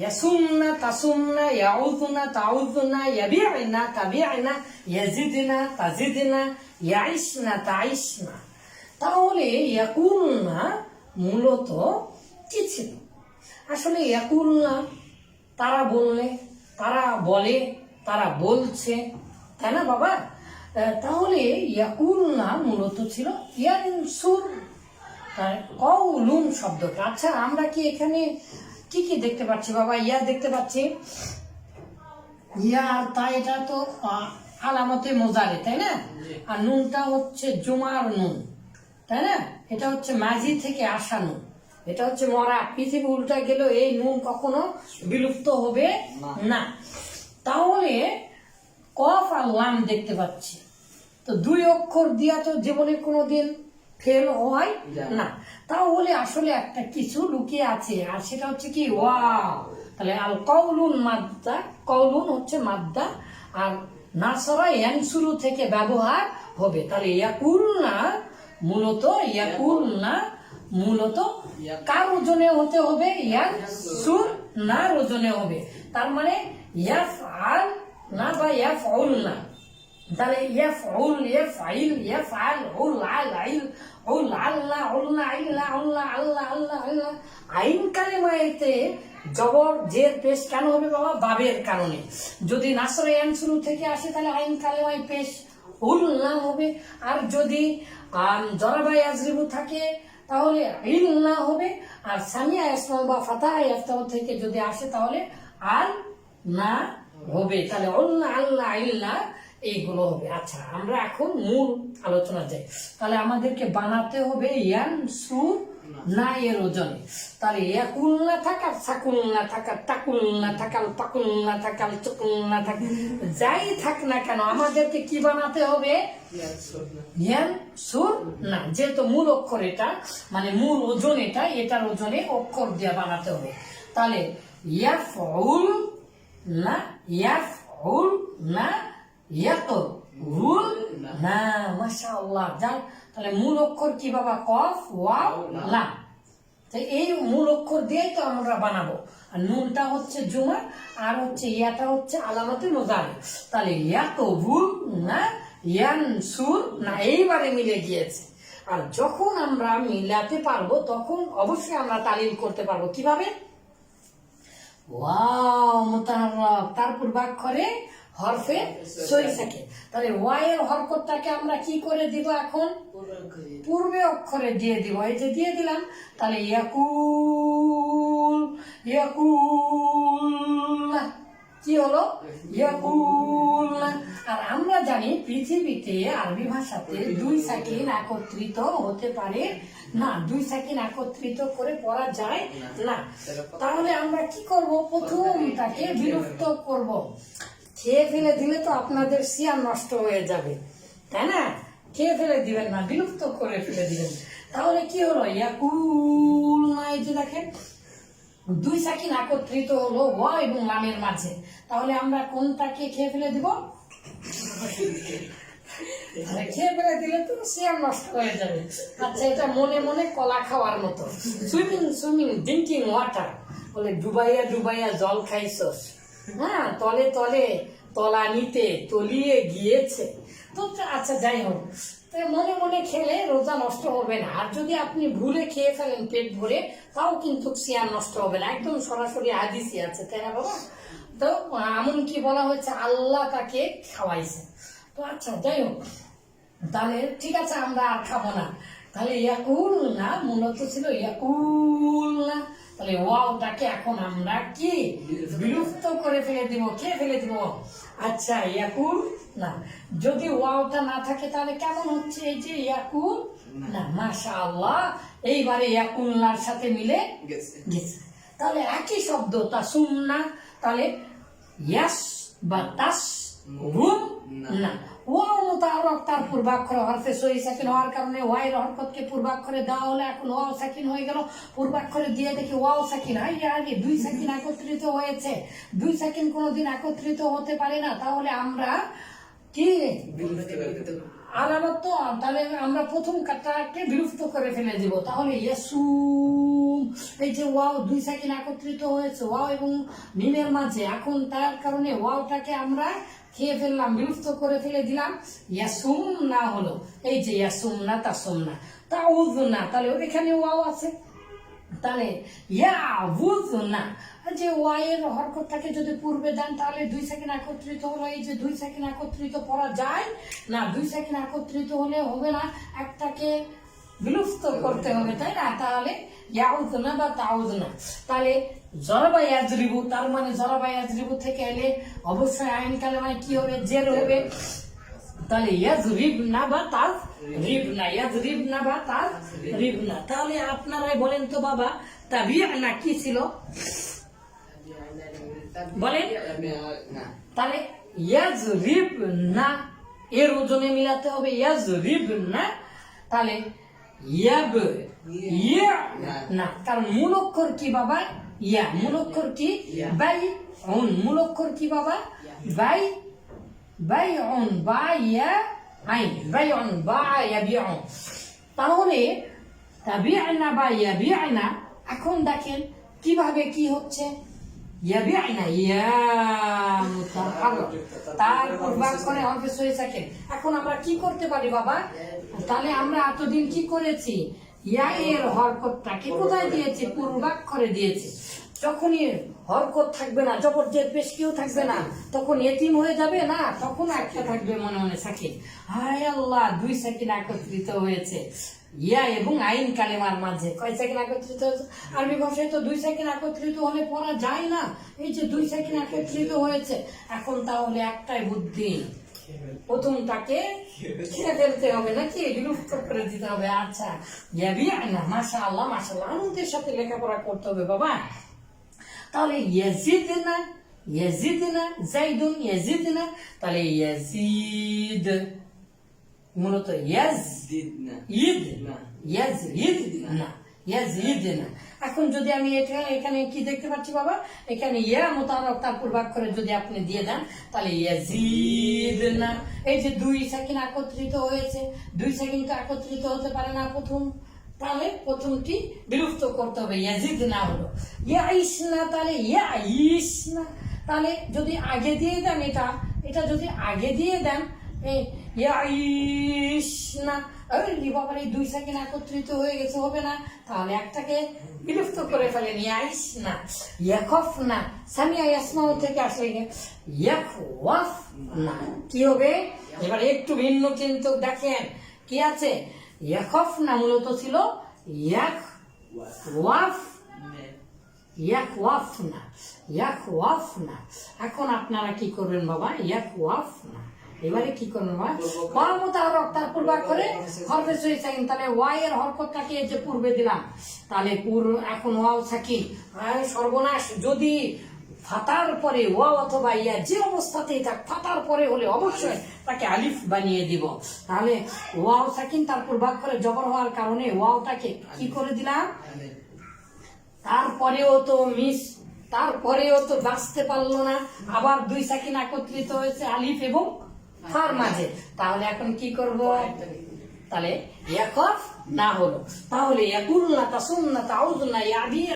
ইয়াসুমনা তাসুমনা ইয়াউযুনা তাউযুনা ইয়াবি'না তাবি'না ইয়াজিদনা তাজিদনা ইয়াইশনা তাইশনা তাহলে ইয়াকুলনা মূলত কি ছিল আসলে ইয়াকুলনা তারা বললে, তারা বলে, তারা বলছে, তাই না বাবা? তাহলে ইয়াকুলনা মূলত ছিল ইয়ানসুর। আর কৌলুন শব্দটা। আচ্ছা আমরা কি এখানে কি কি দেখতে পাচ্ছি বাবা ইয়া দেখতে পাচ্ছি। ইয়া আর তা এটা তো আলামতে মোজারে তাই না? আর নুনটা হচ্ছে জুমার নুন তাই না? এটা হচ্ছে মাঝি থেকে আসা নুন। এটা হচ্ছে মরা পৃথিবী উল্টা গেলেও এই নুন কখনো বিলুপ্ত হবে না। তাহলে কফ আর লাম দেখতে পাচ্ছি। তো দুই অক্ষর দিয়া তো জীবনে কোনোদিন ফেল হয়? না। তাহলে আসলে একটা কিছু লুকিয়ে আছে আর সেটা হচ্ছে কি ওয়াও। তাহলে আল কৌলুন মাদ্দা কৌলুন হচ্ছে মাদ্দা আর নাসরা ইয়ানসুরু থেকে ব্যবহার হবে। তাহলে ইয়াকুল না মূলত ইয়াকুল না মূলত কার ওজনে হতে হবে? ইয়ান সুর না ওজনে হবে। তার মানে ইয়াফ আল না বা ইয়াফ না তাহলে ইয়াফউল ইয়াফআইল ইয়াফআল উল আল, আইল উল আল্লাহ উল্লাহ আইল্লাহ উল্লাহ আল্লাহ আল্লাহ আল্লাহ আইন কালেমায়েতে জবর, জের, পেশ কেন হবে বাবা? বাবের কারণে। যদি নাসরে শুরু থেকে আসে, তাহলে আইন কালেমায় পেশ উল না হবে। আর যদি জরাবাই আজরিবু থাকে, তাহলে ইল না হবে। আর সামিয়া ইসমাল বা ফাতাহ ইফতাহ থেকে যদি আসে, তাহলে আল না হবে। তাহলে অল্লাহ আল্লাহ আল্লাহ এইগুলো হবে। আচ্ছা আমরা এখন মূল আলোচনা যাই। তাহলে আমাদেরকে বানাতে হবে ইয়ান, সুর, না এর ওজনে। তাহলে ইয়াকুল না থাকার, সাকুল না থাকার টাকুল না থাকাল, পাকুল না থাকাল, চকুল না থাক যাই থাক না কেন, আমাদেরকে কি বানাতে হবে? ইয়ান, সুর, না। যেহেতু মূল অক্ষর এটা মানে মূল ওজন এটা, এটার ওজনে অক্ষর দিয়ে বানাতে হবে। তাহলে ইয়াফউল না ইয়াফউল না ইয়াকরুল না, মাশাআল্লাহ। তাহলে মূল অক্ষর কি বাবা? কফ, ওয়াও তো এই মূল অক্ষর তো আমরা বানাবো। আর নুনটা হচ্ছে জুমা, আর হচ্ছে ইয়াটা হচ্ছে আলামতে তাহলে ইয়া ভুল না, ইয়ান সুর না, এইবারে মিলে গিয়েছে। আর যখন আমরা মিলাতে পারব, তখন অবশ্যই আমরা তালিল করতে পারব। কীভাবে? ওয়াও মোতাহারক তার পূর্বাক্ষরে হরফে সই থাকে। তাহলে ওয়াই ওয়াইয়ের হরকতটাকে আমরা কি করে দিব এখন? পূর্বে অক্ষরে দিয়ে দিব। এই যে দিয়ে দিলাম তাহলে ইয়াকুল ইয়াকুল। কি হলো? ইয়াকুল। আর আমরা জানি পৃথিবীতে আরবি ভাষাতে দুই সাকিন একত্রিত হতে পারে না। দুই সাকিন একত্রিত করে পড়া যায় না। তাহলে আমরা কি করব? প্রথম তাকে বিলুপ্ত করব। খেয়ে ফেলে দিলে তো আপনাদের সিয়ার নষ্ট হয়ে যাবে, তাই না? খেয়ে ফেলে দিবেন না, বিলুপ্ত করে ফেলে দিবেন। তাহলে কি হলো? ইয়াকুল না এই যে দেখেন, দুই সাকিন একত্রিত হলো ওয়া এবং লামের মাঝে। তাহলে আমরা কোনটাকে খেয়ে ফেলে দিব? খেয়ে ফেলে দিলে তো সিয়ার নষ্ট হয়ে যাবে। আচ্ছা এটা মনে মনে কলা খাওয়ার মতো। Swimming swimming, drinking water. বলে ডুবাইয়া ডুবাইয়া জল খাইছস। হ্যাঁ তলে তলে তলা নিতে তলিয়ে গিয়েছে। তো আচ্ছা যাই হোক। তো মনে মনে খেলে রোজা নষ্ট হবে না। আর যদি আপনি ভুলে খেয়ে ফেলেন পেট ভরে, তাও কিন্তু সিয়ার নষ্ট হবে না। একদম সরাসরি হাদিসই আছে, তাই না বাবা? তো এমন কি বলা হয়েছে, আল্লাহ তাকে খাওয়াইছে। তো আচ্ছা যাই হোক। তাহলে ঠিক আছে, আমরা আর খাব না। তাহলে ইয়াকুল না মূলত ছিল ইয়াকুল না তাহলে ওয়াওটাকে এখন আমরা কি? বিলুপ্ত করে ফেলে দিব। কে ফেলে দিব? আচ্ছা ইয়াকুল না। যদি ওয়াওটা না থাকে তাহলে কেমন হচ্ছে এই যে ইয়াকুল না। মাশা আল্লাহ এইবারে ইয়াকুল্লার সাথে মিলে গেছে। গেছে। তাহলে একই শব্দ তা শুন না তাহলে ইয়াস বা তাস রুম না। ওয়াও মোতারক তার পূর্বাক্ষর হরফে সহি সাকিন হওয়ার কারণে ওয়াইয়ের হরকতকে পূর্বাক্ষরে দেওয়া হলে, এখন ওয়াও সাকিন হয়ে গেল, পূর্বাক্ষরে দিয়ে দেখি ওয়াও সাকিন হয় আগে দুই সাকিন একত্রিত হয়েছে। দুই সাকিন কোনোদিন একত্রিত হতে পারে না তাহলে আমরা কি আলামত তো তাহলে আমরা প্রথম কাটাকে বিলুপ্ত করে ফেলে দেব। তাহলে ইয়াসুম, এই যে ওয়াও দুই সাকিন একত্রিত হয়েছে, ওয়াও এবং মিমের মাঝে। এখন তার কারণে ওয়াওটাকে আমরা খেয়ে ফেললাম, বিলুপ্ত করে ফেলে দিলাম। ইয়াসুম না হলো, এই যে ইয়াসুম না, তাসুম না। তাউজ না, তাহলে এখানে ওয়াও আছে। তাহলে ইয়াবুজ না? যে ওয়াইয়ের হরকতটাকে যদি পূর্বে দেন, তাহলে দুই সেকেন্ড একত্রিত হলো। এই যে দুই সেকেন্ড একত্রিত পড়া যায়, না, দুই সেকেন্ড একত্রিত হলে হবে না, একটাকে বিলুপ্ত করতে হবে, তাই না? তাহলে ইয়াউজ না বা তাউজ না তাহলে জরাবা ইয়াজরিবু তার মানে জরাবা ইয়াজরিবু থেকে এলে অবশ্যই আইন কালে মানে কি হবে? জেল হবে। তাহলে ইয়াজ রিব না বা তাজ রিব না ইয়াজ রিব না বা তাজ রিব না তাহলে আপনারাই বলেন তো বাবা তাবি না কি ছিল? বলেন। তাহলে ইয়াজ রিব না এর ওজনে মিলাতে হবে ইয়াজ রিব না তাহলে ইয়াব ইয়া না কারণ মূল অক্ষর কি বাবা? ইয়া মূল অক্ষর কি? বাই অন মূল অক্ষর কি বাবা? বাই বাইউন বাইয়া তাহলে বা এখন দেখেন কীভাবে কি হচ্ছে ইয়া এখন আমরা কি করতে পারি বাবা তাহলে আমরা এতদিন কি করেছি ইয়া এর হরকতটাকে কোথায় দিয়েছি পূর্বাক্ষরে দিয়েছি যখনই হরকত থাকবে না জবরজের পেশ কেউ থাকবে না। তখন এতিম হয়ে যাবে না? তখন একটা থাকবে মনে মনে সাকিন হায় আল্লাহ, দুই সাকিন একত্রিত হয়েছে। ইয়া এবং আইন কালেমার মাঝে। কয় সেকেন্ড একত্রিত হয়েছে? আরবি ভাষায় তো দুই সেকেন্ড একত্রিত হলে পড়া যায় না। এই যে দুই সেকেন্ড একত্রিত হয়েছে, এখন তাহলে একটাই বুদ্ধি। প্রথমটাকে খেয়ে ফেলতে হবে নাকি? বিলুপ্ত করে দিতে হবে। আচ্ছা। মাসা আল্লাহ মাসা আল্লাহ আনন্দের সাথে লেখাপড়া করতে হবে, বাবা। তাহলে ইয়াজিদ না ইয়াজিদ না জাইদুন ইয়াজিদ না তাহলে ইয়াজিদ। মূলত ইয়াজ ঈদ ইয়াজ ঈদ না ইয়াজ ঈদ না এখন যদি আমি এটা এখানে কি দেখতে পাচ্ছি বাবা? এখানে ইয়া মোতারক তার পূর্বাক্ষরে যদি আপনি দিয়ে দেন তাহলে ইয়াজিদ না এই যে দুই সেকেন্ড একত্রিত হয়েছে দুই সেকেন্ড তো একত্রিত হতে পারে না প্রথম। তাহলে প্রথমটি বিলুপ্ত করতে হবে, ইয়াজিদ না হলো। ইয়াইস না তাহলে ইয়াইস না তাহলে যদি আগে দিয়ে দেন এটা এটা যদি আগে দিয়ে দেন ইয়াইস না আরে বাবার এই দুই সেকেন্ড একত্রিত হয়ে গেছে, হবে না? তাহলে একটাকে বিলুপ্ত করে ফেলেন ইয়াইস না ইয়াকফ না সামিয়া ইয়াসমাউ থেকে আসলে ইয়াক না কি হবে? এবার একটু ভিন্ন কিন্তু দেখেন, কি আছে? ইয়াকফ না মূলত ছিল ইয়াক ওয়াফ ইয়াক ওয়াফ না ইয়াক ওয়াফ না। এখন আপনারা কি করবেন বাবা? ইয়াক ওয়াফ না। এবারে কি করবেন বাবা? ওয়া মোতারক তার পূর্বাক্ষরে হরফে সই সাকিন তাহলে ওয়াই এর হরকতটাকে যে পূর্বে দিলাম? তাহলে পুর এখন ওয়াও সাকিন সর্বনাশ, যদি ফাতার পরে ওয়া অথবা ইয়া যে অবস্থাতেই থাক ফাতার পরে হলে অবশ্যই তাকে আলিফ বানিয়ে দিব। তাহলে ওয়াও সাকিন তার পূর্বাক্ষরে জবর হওয়ার কারণে ওয়াওটাকে কি করে দিলাম? তারপরেও তো মিস, তারপরেও তো বাঁচতে পারল না। আবার দুই সাকিন একত্রিত হয়েছে আলিফ এবং ফার মাঝে। তাহলে এখন কি করব? তাহলে না হলো। তাহলে ইয়াকুল না তাসুন না তাউজ না ইয়াবি